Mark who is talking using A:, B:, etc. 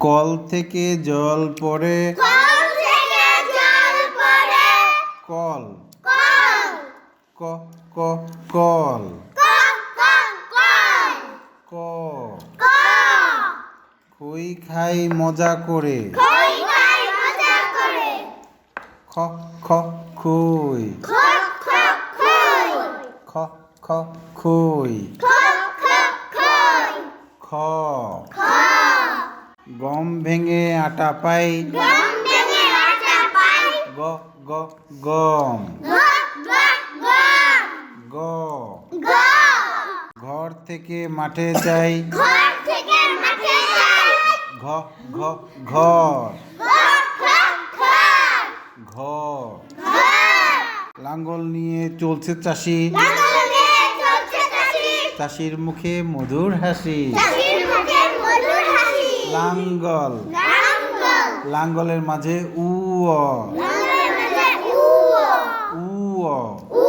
A: Call থেকে জল পড়ে।
B: কল থেকে জল পড়ে।
A: কল।
B: কল।
A: ক ক কল।
B: ক ক কল।
A: ক।
B: ক।
A: খই খাই মজা করে।
B: খই খাই মজা করে।
A: খ খ খই।
B: খ খ খই।
A: খ খ খই।
B: খ খ খই।
A: খ।
B: খ।
A: গম ভেঙে আটা পাই।
B: গম ভেঙে আটা পাই।
A: গ গ গম।
B: গ গ গম।
A: গ।
B: গ।
A: ঘর থেকে মাঠে যাই।
B: ঘর থেকে মাঠে যাই।
A: ঘ ঘ ঘর।
B: ঘ
A: লাঙ্গল নিয়ে চলছে চাষি।
B: নিয়ে চলছে চাষি।
A: চাষির মুখে মধুর হাসি।
B: চাষির মুখে মধুর হাসি।
A: লাঙ্গল। লাঙ্গলের মাঝে উ উ